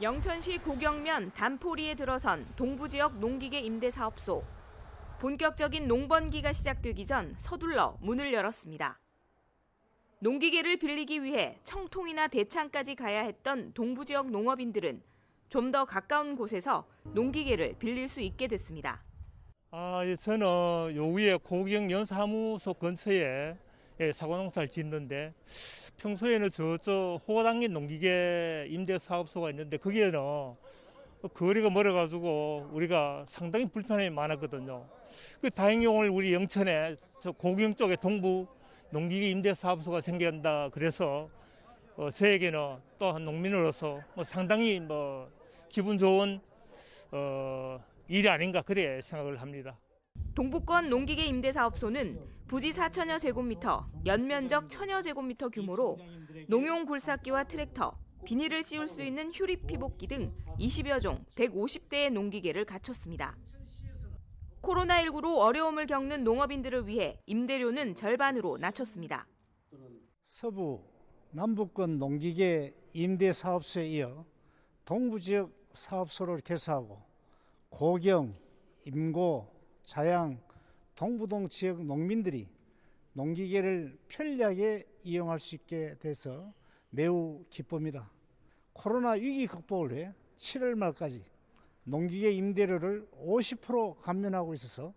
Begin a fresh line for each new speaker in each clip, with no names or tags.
영천시 고경면 단포리에 들어선 동부 지역 농기계 임대 사업소. 본격적인 농번기가 시작되기 전 서둘러 문을 열었습니다. 농기계를 빌리기 위해 청통이나 대창까지 가야 했던 동부 지역 농업인들은 좀 더 가까운 곳에서 농기계를 빌릴 수 있게 됐습니다.
아, 예, 저는 요 위에 고경 연 사무소 근처에 예, 사과농사를 짓는데 평소에는 저쪽 호당인 농기계 임대 사업소가 있는데 거기에는 거리가 멀어가지고 우리가 상당히 불편함이 많았거든요. 그 다행히 오늘 우리 영천에 저 고경 쪽에 동부 농기계 임대 사업소가 생긴다 그래서 어, 저에게는 또한 농민으로서 뭐 상당히 뭐 기분 좋은 어, 일이 아닌가 그래 생각을 합니다.
동부권 농기계 임대사업소는 부지 4천여 제곱미터, 연면적 천여 제곱미터 규모로 농용 굴삭기와 트랙터, 비닐을 씌울 수 있는 휴립 피복기 등 20여 종 150대의 농기계를 갖췄습니다. 코로나19로 어려움을 겪는 농업인들을 위해 임대료는 절반으로 낮췄습니다.
서부 남부권 농기계 임대 사업소에 이어 동부 지역 사업소를 개소하고 고경, 임고, 자양, 동부동 지역 농민들이 농기계를 편리하게 이용할 수 있게 돼서 매우 기쁩니다. 코로나 위기 극복을 위해 7월 말까지 농기계 임대료를 50% 감면하고 있어서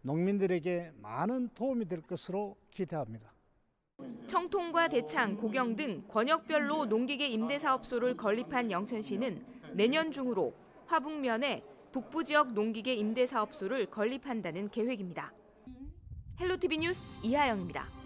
농민들에게 많은 도움이 될 것으로 기대합니다.
청통과 대창, 고경 등 권역별로 농기계 임대사업소를 건립한 영천시는 내년 중으로 화북면에 북부 지역 농기계 임대사업소를 건립한다는 계획입니다. 헬로티비 뉴스 이하영입니다.